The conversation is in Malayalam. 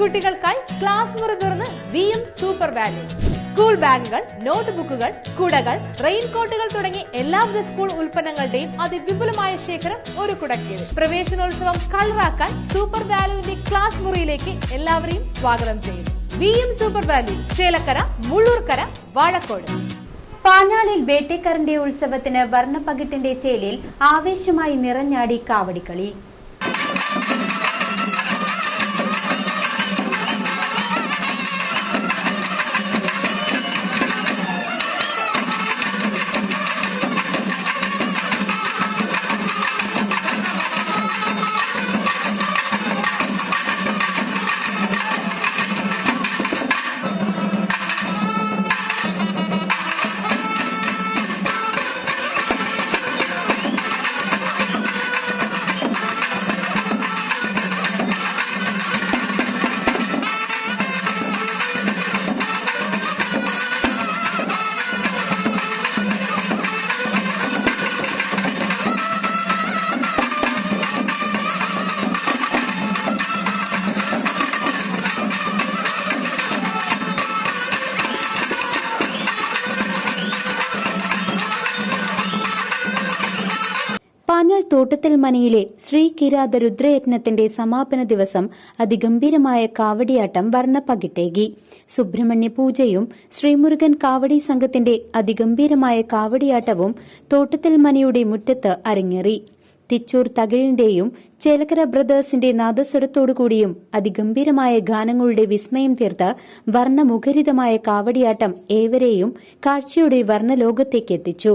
കുട്ടികൾക്കായി ക്ലാസ് മുറി തുറന്ന് V M super value school ബാഗുകൾ നോട്ട് ബുക്കുകൾ കുടകൾ റെയിൻകോട്ടുകൾ തുടങ്ങി എല്ലാവിധ സ്കൂൾ ഉൽപ്പന്നങ്ങളുടെയും അതിവിപുലമായ ശേഖരം ഒരു കുടക്കീഴിൽ. പ്രവേശനോത്സവം കളറാക്കാൻ സൂപ്പർ വാല്യൂവിന്റെ ക്ലാസ് മുറിയിലേക്ക് എല്ലാവരെയും സ്വാഗതം ചെയ്യുന്നു. V M super value Chelakkara Mullurkara Vazhakode. പാഞ്ഞാളിൽ വേട്ടേക്കറിന്റെ ഉത്സവത്തിന് വർണപ്പകിട്ടിന്റെ ചേലിൽ ആവേശമായി നിറഞ്ഞാടി കാവടിക്കളി. പാഞ്ഞാൾ തോട്ടത്തിൽ മനയിലെ ശ്രീ കിരാത രുദ്രയജ്ഞത്തിന്റെ സമാപന ദിവസം അതിഗംഭീരമായ കാവടിയാട്ടം വർണപ്പകിട്ടേകി. സുബ്രഹ്മണ്യ പൂജയും ശ്രീമുരുകൻ കാവടി സംഘത്തിന്റെ അതിഗംഭീരമായ കാവടിയാട്ടവും തോട്ടത്തിൽ മനയുടെ മുറ്റത്ത് അരങ്ങേറി. തിച്ചൂർ തകിലിന്റെയും ചേലക്കര ബ്രദേഴ്സിന്റെ നാദസ്വരത്തോടുകൂടിയും അതിഗംഭീരമായ ഗാനങ്ങളുടെ വിസ്മയം തീർത്ത് വർണമുഖരിതമായ കാവടിയാട്ടം ഏവരെയും കാഴ്ചയുടെ വർണലോകത്തേക്ക് എത്തിച്ചു